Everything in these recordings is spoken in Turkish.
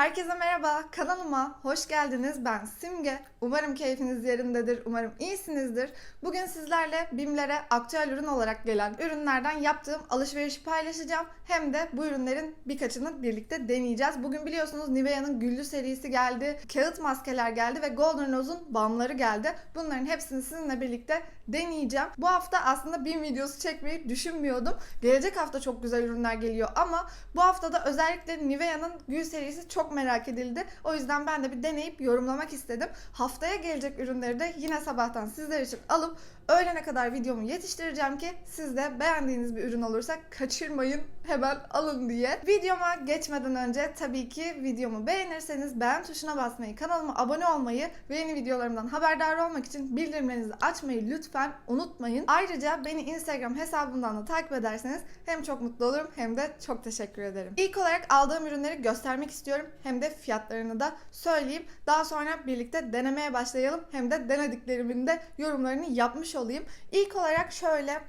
Herkese merhaba, kanalıma hoş geldiniz. Ben Simge. Umarım keyfiniz yerindedir, umarım iyisinizdir. Bugün sizlerle BİM'lere aktüel ürün olarak gelen ürünlerden yaptığım alışverişi paylaşacağım. Hem de bu ürünlerin birkaçını birlikte deneyeceğiz. Bugün biliyorsunuz Nivea'nın güllü serisi geldi, kağıt maskeler geldi ve Golden Rose'un balmları geldi. Bunların hepsini sizinle birlikte deneyeceğim. Bu hafta aslında BİM videosu çekmeyi düşünmüyordum. Gelecek hafta çok güzel ürünler geliyor ama bu hafta da özellikle Nivea'nın gül serisi çok merak edildi. O yüzden ben de bir deneyip yorumlamak istedim. Haftaya gelecek ürünleri de yine sabahtan sizler için alıp öğlene kadar videomu yetiştireceğim ki siz de beğendiğiniz bir ürün olursa kaçırmayın hemen alın diye. Videoma geçmeden önce tabii ki videomu beğenirseniz beğen tuşuna basmayı, kanalıma abone olmayı ve yeni videolarımdan haberdar olmak için bildirimlerinizi açmayı lütfen unutmayın. Ayrıca beni Instagram hesabımdan da takip ederseniz hem çok mutlu olurum hem de çok teşekkür ederim. İlk olarak aldığım ürünleri göstermek istiyorum hem de fiyatlarını da söyleyeyim. Daha sonra birlikte denemeye başlayalım hem de denediklerimin de yorumlarını yapmış olayım. İlk olarak şöyle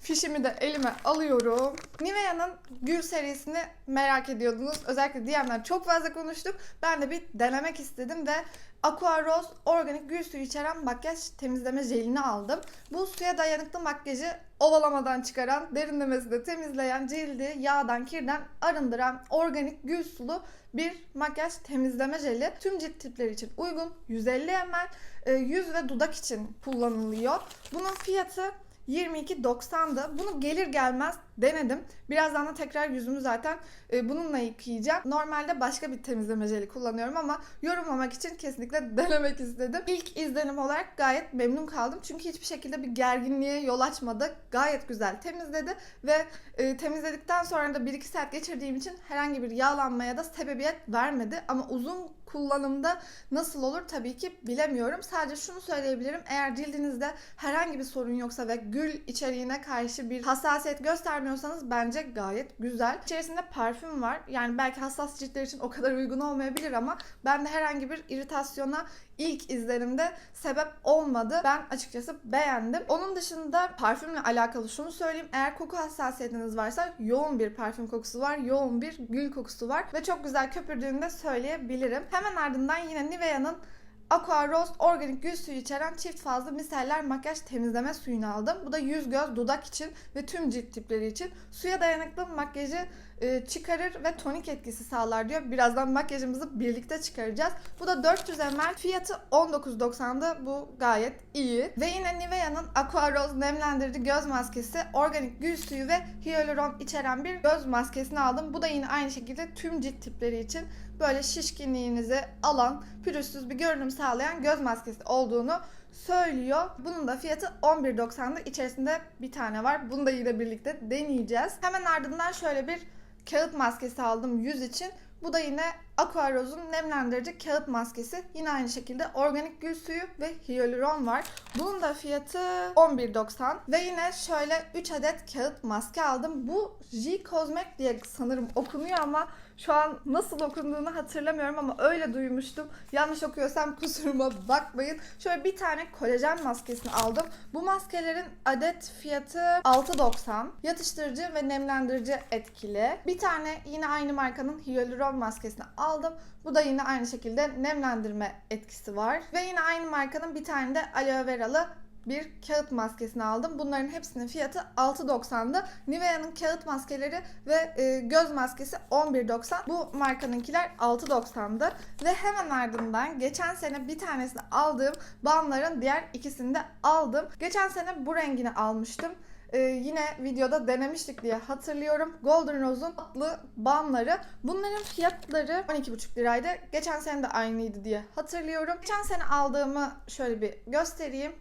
Fişimi de elime alıyorum. Nivea'nın gül serisini merak ediyordunuz. Özellikle DM'den çok fazla konuştuk. Ben de bir denemek istedim de Aqua Rose organik gül suyu içeren makyaj temizleme jelini aldım. Bu suya dayanıklı makyajı ovalamadan çıkaran, derinlemesine de temizleyen, cildi yağdan, kirden arındıran organik gül sulu bir makyaj temizleme jeli. Tüm cilt tipleri için uygun. 150 ml. e, Yüz ve dudak için kullanılıyor. Bunun fiyatı 22.90'dı. Bunu gelir gelmez denedim. Birazdan da tekrar yüzümü zaten e, bununla yıkayacağım. Normalde başka bir temizleme jeli kullanıyorum ama yorumlamak için kesinlikle denemek istedim. İlk izlenim olarak gayet memnun kaldım. Çünkü hiçbir şekilde bir gerginliğe yol açmadı. Gayet güzel temizledi ve e, temizledikten sonra da 1-2 saat geçirdiğim için herhangi bir yağlanmaya da sebebiyet vermedi. Ama uzun kullanımda nasıl olur tabii ki bilemiyorum. Sadece şunu söyleyebilirim. Eğer cildinizde herhangi bir sorun yoksa ve gül içeriğine karşı bir hassasiyet göstermiyorsanız bence gayet güzel. İçerisinde parfüm var. Yani belki hassas ciltler için o kadar uygun olmayabilir ama ben de herhangi bir iritasyona ilk izlenimde sebep olmadı. Ben açıkçası beğendim. Onun dışında parfümle alakalı şunu söyleyeyim. Eğer koku hassasiyetiniz varsa yoğun bir parfüm kokusu var. Yoğun bir gül kokusu var. Ve çok güzel köpürdüğünü de söyleyebilirim. Hemen ardından yine Nivea'nın Aqua Rose organik gül suyu içeren çift fazla miseller makyaj temizleme suyunu aldım. Bu da yüz, göz, dudak için ve tüm cilt tipleri için. Suya dayanıklı makyajı e, çıkarır ve tonik etkisi sağlar diyor. Birazdan makyajımızı birlikte çıkaracağız. Bu da 400 ml. Fiyatı 19.90'dı. Bu gayet iyi. Ve yine Nivea'nın Aqua Rose nemlendirici göz maskesi organik gül suyu ve hyaluron içeren bir göz maskesini aldım. Bu da yine aynı şekilde tüm cilt tipleri için böyle şişkinliğinizi alan, pürüzsüz bir görünüm sağlayan göz maskesi olduğunu söylüyor. Bunun da fiyatı 11.90'dı. İçerisinde bir tane var. Bunu da yine birlikte deneyeceğiz. Hemen ardından şöyle bir kağıt maskesi aldım yüz için. Bu da yine Aqua Rose'un nemlendirici kağıt maskesi. Yine aynı şekilde organik gül suyu ve hyaluron var. Bunun da fiyatı 11.90. Ve yine şöyle 3 adet kağıt maske aldım. Bu J Cosmec diye sanırım okunuyor ama şu an nasıl okunduğunu hatırlamıyorum ama öyle duymuştum. Yanlış okuyorsam kusuruma bakmayın. Şöyle bir tane kolajen maskesini aldım. Bu maskelerin adet fiyatı 6.90. Yatıştırıcı ve nemlendirici etkili. Bir tane yine aynı markanın hyaluron maskesini aldım. Bu da yine aynı şekilde nemlendirme etkisi var. Ve yine aynı markanın bir tane de aloe veralı bir kağıt maskesini aldım. Bunların hepsinin fiyatı 6.90'dı. Nivea'nın kağıt maskeleri ve e, göz maskesi 11.90. Bu markanınkiler 6.90'dı. Ve hemen ardından geçen sene bir tanesini aldığım balmların diğer ikisini de aldım. Geçen sene bu rengini almıştım. Ee, yine videoda denemiştik diye hatırlıyorum. Golden Rose'un tatlı balmları. Bunların fiyatları 12,5 liraydı. Geçen sene de aynıydı diye hatırlıyorum. Geçen sene aldığımı şöyle bir göstereyim.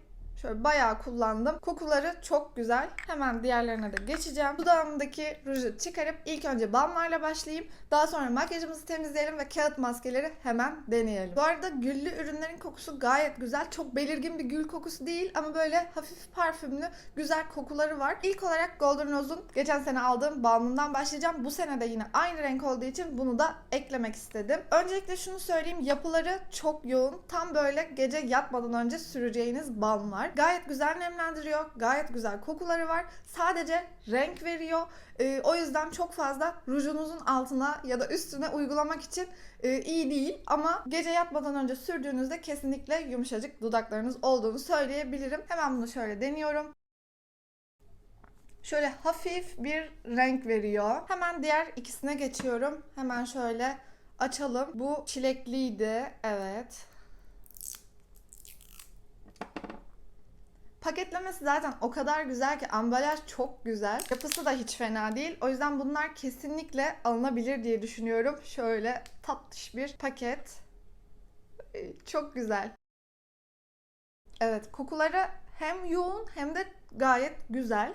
Şöyle bayağı kullandım. Kokuları çok güzel. Hemen diğerlerine de geçeceğim. Dudağımdaki ruju çıkarıp ilk önce balmlarla başlayayım. Daha sonra makyajımızı temizleyelim ve kağıt maskeleri hemen deneyelim. Bu arada güllü ürünlerin kokusu gayet güzel. Çok belirgin bir gül kokusu değil ama böyle hafif parfümlü güzel kokuları var. İlk olarak Golden Rose'un geçen sene aldığım balmından başlayacağım. Bu sene de yine aynı renk olduğu için bunu da eklemek istedim. Öncelikle şunu söyleyeyim. Yapıları çok yoğun. Tam böyle gece yatmadan önce süreceğiniz balmlar. Var. Gayet güzel nemlendiriyor. Gayet güzel kokuları var. Sadece renk veriyor. Ee, o yüzden çok fazla rujunuzun altına ya da üstüne uygulamak için e, iyi değil. Ama gece yatmadan önce sürdüğünüzde kesinlikle yumuşacık dudaklarınız olduğunu söyleyebilirim. Hemen bunu şöyle deniyorum. Şöyle hafif bir renk veriyor. Hemen diğer ikisine geçiyorum. Hemen şöyle açalım. Bu çilekliydi. Evet. Paketlemesi zaten o kadar güzel ki ambalaj çok güzel. Yapısı da hiç fena değil. O yüzden bunlar kesinlikle alınabilir diye düşünüyorum. Şöyle tatlış bir paket. Ee, Çok güzel. Evet, kokuları hem yoğun hem de gayet güzel.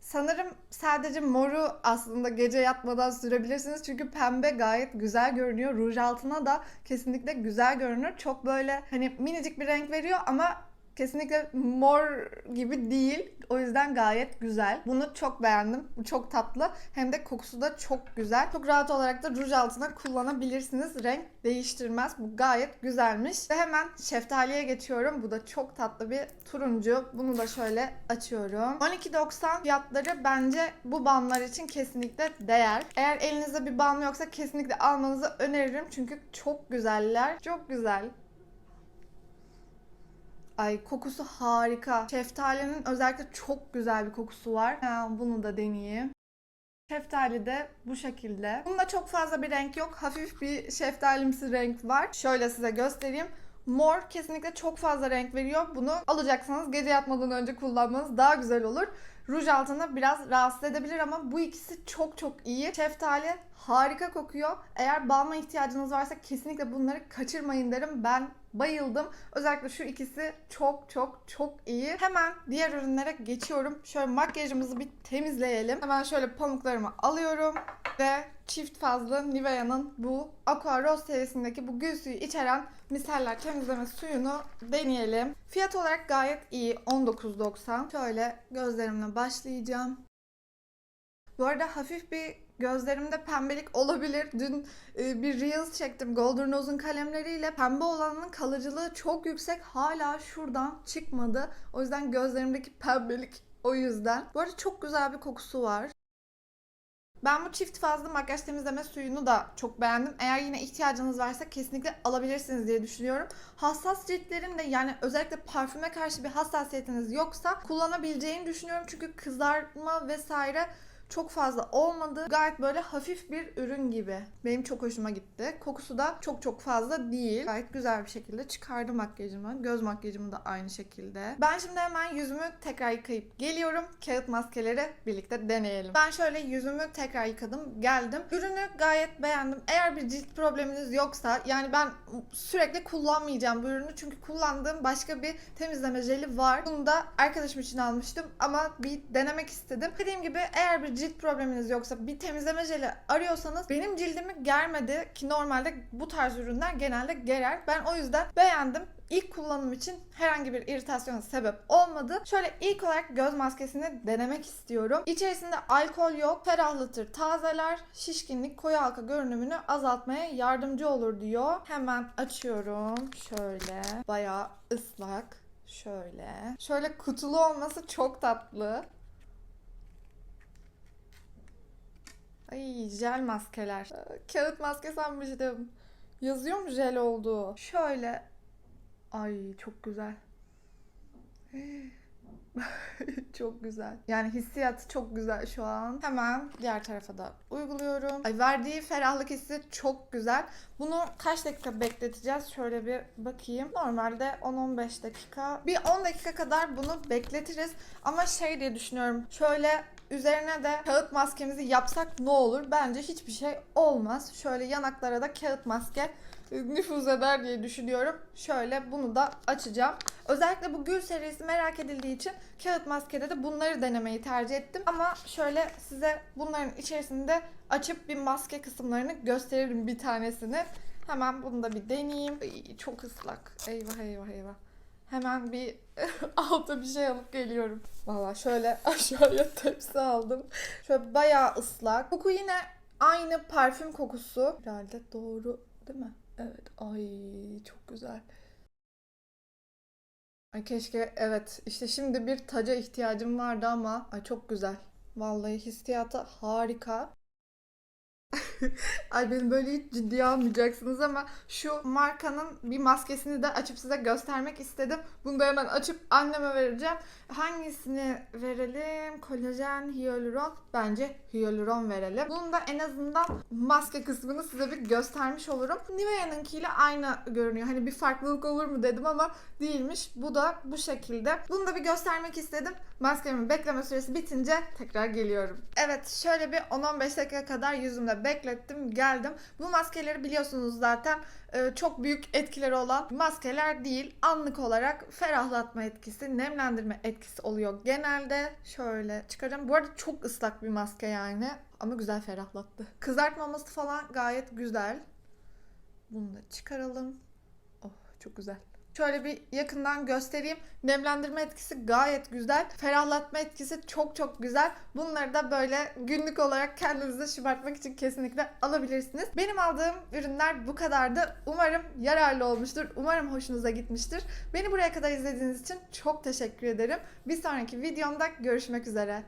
Sanırım sadece moru aslında gece yatmadan sürebilirsiniz. Çünkü pembe gayet güzel görünüyor. Ruj altına da kesinlikle güzel görünür. Çok böyle hani minicik bir renk veriyor ama kesinlikle mor gibi değil. O yüzden gayet güzel. Bunu çok beğendim. Bu çok tatlı. Hem de kokusu da çok güzel. Çok rahat olarak da ruj altına kullanabilirsiniz. Renk değiştirmez. Bu gayet güzelmiş. Ve hemen şeftaliye geçiyorum. Bu da çok tatlı bir turuncu. Bunu da şöyle açıyorum. 12.90 fiyatları bence bu balmlar için kesinlikle değer. Eğer elinizde bir balm yoksa kesinlikle almanızı öneririm. Çünkü çok güzeller. Çok güzel. Ay kokusu harika. Şeftalinin özellikle çok güzel bir kokusu var. Ha, bunu da deneyeyim. Şeftali de bu şekilde. Bunda çok fazla bir renk yok. Hafif bir şeftalimsi renk var. Şöyle size göstereyim. Mor kesinlikle çok fazla renk veriyor. Bunu alacaksanız gece yatmadan önce kullanmanız daha güzel olur. Ruj altına biraz rahatsız edebilir ama bu ikisi çok çok iyi. Şeftali harika kokuyor. Eğer balma ihtiyacınız varsa kesinlikle bunları kaçırmayın derim. Ben bayıldım. Özellikle şu ikisi çok çok çok iyi. Hemen diğer ürünlere geçiyorum. Şöyle makyajımızı bir temizleyelim. Hemen şöyle pamuklarımı alıyorum ve çift fazlı Nivea'nın bu Aqua Rose serisindeki bu gül suyu içeren miseller temizleme suyunu deneyelim. Fiyat olarak gayet iyi. 19.90. Şöyle gözlerimle başlayacağım. Bu arada hafif bir gözlerimde pembelik olabilir. Dün e, bir Reels çektim Golden Rose'un kalemleriyle. Pembe olanın kalıcılığı çok yüksek. Hala şuradan çıkmadı. O yüzden gözlerimdeki pembelik o yüzden. Bu arada çok güzel bir kokusu var. Ben bu çift fazla makyaj temizleme suyunu da çok beğendim. Eğer yine ihtiyacınız varsa kesinlikle alabilirsiniz diye düşünüyorum. Hassas ciltlerin de yani özellikle parfüme karşı bir hassasiyetiniz yoksa kullanabileceğini düşünüyorum. Çünkü kızartma vesaire çok fazla olmadı. Gayet böyle hafif bir ürün gibi. Benim çok hoşuma gitti. Kokusu da çok çok fazla değil. Gayet güzel bir şekilde çıkardım makyajımı. Göz makyajımı da aynı şekilde. Ben şimdi hemen yüzümü tekrar yıkayıp geliyorum. Kağıt maskeleri birlikte deneyelim. Ben şöyle yüzümü tekrar yıkadım. Geldim. Ürünü gayet beğendim. Eğer bir cilt probleminiz yoksa yani ben sürekli kullanmayacağım bu ürünü. Çünkü kullandığım başka bir temizleme jeli var. Bunu da arkadaşım için almıştım ama bir denemek istedim. Dediğim gibi eğer bir cilt probleminiz yoksa bir temizleme jeli arıyorsanız benim cildimi germedi ki normalde bu tarz ürünler genelde gerer. Ben o yüzden beğendim. İlk kullanım için herhangi bir irritasyona sebep olmadı. Şöyle ilk olarak göz maskesini denemek istiyorum. İçerisinde alkol yok, ferahlatır, tazeler, şişkinlik, koyu halka görünümünü azaltmaya yardımcı olur diyor. Hemen açıyorum. Şöyle bayağı ıslak. Şöyle. Şöyle kutulu olması çok tatlı. Ay jel maskeler. Ee, Kağıt maske sanmıştım. Yazıyor mu jel olduğu? Şöyle. Ay çok güzel. çok güzel. Yani hissiyatı çok güzel şu an. Hemen diğer tarafa da uyguluyorum. Ay verdiği ferahlık hissi çok güzel. Bunu kaç dakika bekleteceğiz? Şöyle bir bakayım. Normalde 10-15 dakika. Bir 10 dakika kadar bunu bekletiriz. Ama şey diye düşünüyorum. Şöyle Üzerine de kağıt maskemizi yapsak ne olur? Bence hiçbir şey olmaz. Şöyle yanaklara da kağıt maske nüfuz eder diye düşünüyorum. Şöyle bunu da açacağım. Özellikle bu gül serisi merak edildiği için kağıt maskede de bunları denemeyi tercih ettim. Ama şöyle size bunların içerisinde açıp bir maske kısımlarını gösteririm bir tanesini. Hemen bunu da bir deneyeyim. Ay, çok ıslak. Eyvah eyvah eyvah. Hemen bir alta bir şey alıp geliyorum. Valla şöyle aşağıya tepsi aldım. Şöyle bayağı ıslak. Koku yine aynı parfüm kokusu. Herhalde doğru değil mi? Evet. Ay çok güzel. Ay keşke evet işte şimdi bir taca ihtiyacım vardı ama ay çok güzel. Vallahi hissiyatı harika. Ay beni böyle hiç ciddiye almayacaksınız ama şu markanın bir maskesini de açıp size göstermek istedim. Bunu da hemen açıp anneme vereceğim. Hangisini verelim? Kolajen, hyaluron. Bence hyaluron verelim. Bunun da en azından maske kısmını size bir göstermiş olurum. Nivea'nınkiyle aynı görünüyor. Hani bir farklılık olur mu dedim ama değilmiş. Bu da bu şekilde. Bunu da bir göstermek istedim. Maskemin bekleme süresi bitince tekrar geliyorum. Evet şöyle bir 10-15 dakika kadar yüzümde beklettim geldim. Bu maskeleri biliyorsunuz zaten e, çok büyük etkileri olan maskeler değil. Anlık olarak ferahlatma etkisi, nemlendirme etkisi oluyor genelde. Şöyle çıkaracağım. Bu arada çok ıslak bir maske yani ama güzel ferahlattı. Kızartmaması falan gayet güzel. Bunu da çıkaralım. Oh çok güzel. Şöyle bir yakından göstereyim. Nemlendirme etkisi gayet güzel. Ferahlatma etkisi çok çok güzel. Bunları da böyle günlük olarak kendinizi şımartmak için kesinlikle alabilirsiniz. Benim aldığım ürünler bu kadardı. Umarım yararlı olmuştur. Umarım hoşunuza gitmiştir. Beni buraya kadar izlediğiniz için çok teşekkür ederim. Bir sonraki videomda görüşmek üzere.